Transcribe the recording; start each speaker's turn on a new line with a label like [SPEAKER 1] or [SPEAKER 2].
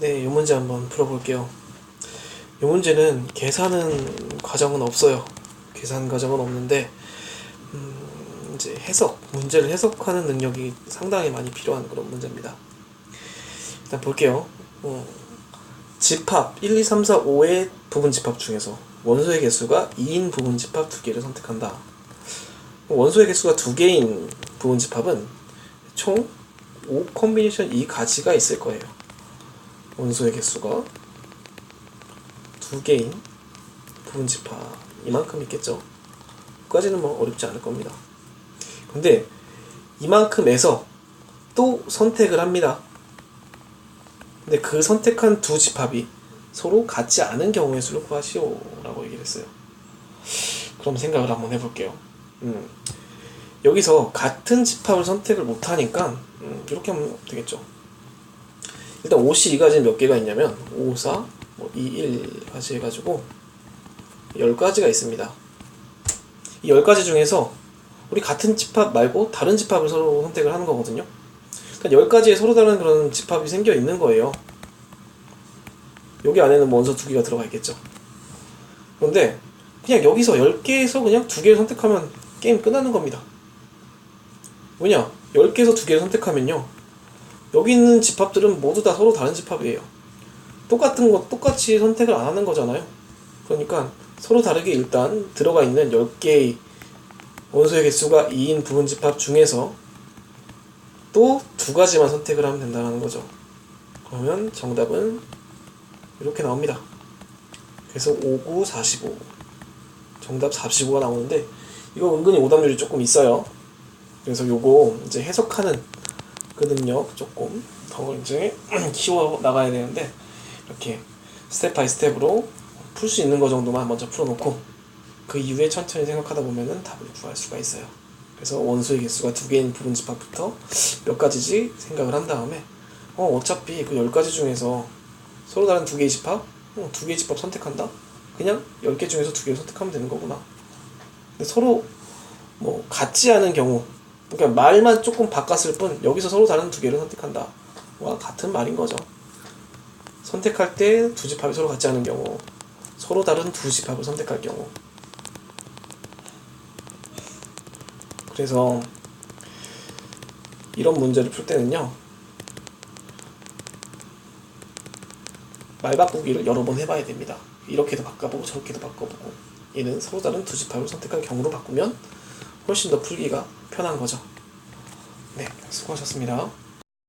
[SPEAKER 1] 네, 이 문제 한번 풀어볼게요. 이 문제는 계산은 과정은 없어요. 계산 과정은 없는데 음, 이제 해석, 문제를 해석하는 능력이 상당히 많이 필요한 그런 문제입니다. 일단 볼게요. 어, 집합 1, 2, 3, 4, 5의 부분 집합 중에서 원소의 개수가 2인 부분 집합 두 개를 선택한다. 원소의 개수가 두 개인 부분 집합은 총 5 콤비네이션 2 가지가 있을 거예요. 원소의 개수가 두 개인 부분 집합 이만큼 있겠죠. 까지는 뭐 어렵지 않을 겁니다. 근데 이만큼에서 또 선택을 합니다. 근데 그 선택한 두 집합이 서로 같지 않은 경우의 수를 구하시오 라고 얘기를 했어요. 그럼 생각을 한번 해볼게요. 음, 여기서 같은 집합을 선택을 못하니까 음, 이렇게 하면 되겠죠. 일단 5시 2가지는 몇 개가 있냐면 5, 4, 뭐 2, 1까지 해가지고 10가지가 있습니다. 이 10가지 중에서 우리 같은 집합 말고 다른 집합을 서로 선택을 하는 거거든요. 그러니까 10가지의 서로 다른 그런 집합이 생겨 있는 거예요. 여기 안에는 뭐 원소 두 개가 들어가 있겠죠. 그런데 그냥 여기서 10개에서 그냥 두 개를 선택하면 게임 끝나는 겁니다. 뭐냐? 10개에서 두 개를 선택하면요. 여기 있는 집합들은 모두 다 서로 다른 집합이에요. 똑같은 거 똑같이 선택을 안 하는 거잖아요. 그러니까 서로 다르게 일단 들어가 있는 10개의 원소의 개수가 2인 부분 집합 중에서 또 두 가지만 선택을 하면 된다는 거죠. 그러면 정답은 이렇게 나옵니다. 그래서 59, 45. 정답 45가 나오는데 이거 은근히 오답률이 조금 있어요. 그래서 요거 이제 해석하는 그 능력 조금 더 이제 키워 나가야 되는데 이렇게 스텝 바이 스텝으로 풀 수 있는 거 정도만 먼저 풀어놓고 그 이후에 천천히 생각하다 보면은 답을 구할 수가 있어요. 그래서 원소의 개수가 두 개인 부분 집합부터 몇 가지지 생각을 한 다음에 어 어차피 그 열 가지 중에서 서로 다른 두 개의 집합? 어, 두 개의 집합 선택한다? 그냥 열 개 중에서 두 개를 선택하면 되는 거구나. 근데 서로 뭐 같지 않은 경우 그러니까 말만 조금 바꿨을 뿐 여기서 서로 다른 두 개를 선택한다. 와 같은 말인 거죠. 선택할 때 두 집합이 서로 같지 않은 경우 서로 다른 두 집합을 선택할 경우. 그래서 이런 문제를 풀 때는요 말 바꾸기를 여러 번 해봐야 됩니다. 이렇게도 바꿔보고 저렇게도 바꿔보고. 얘는 서로 다른 두 집합을 선택한 경우로 바꾸면 훨씬 더 풀기가 편한 거죠. 네 수고하셨습니다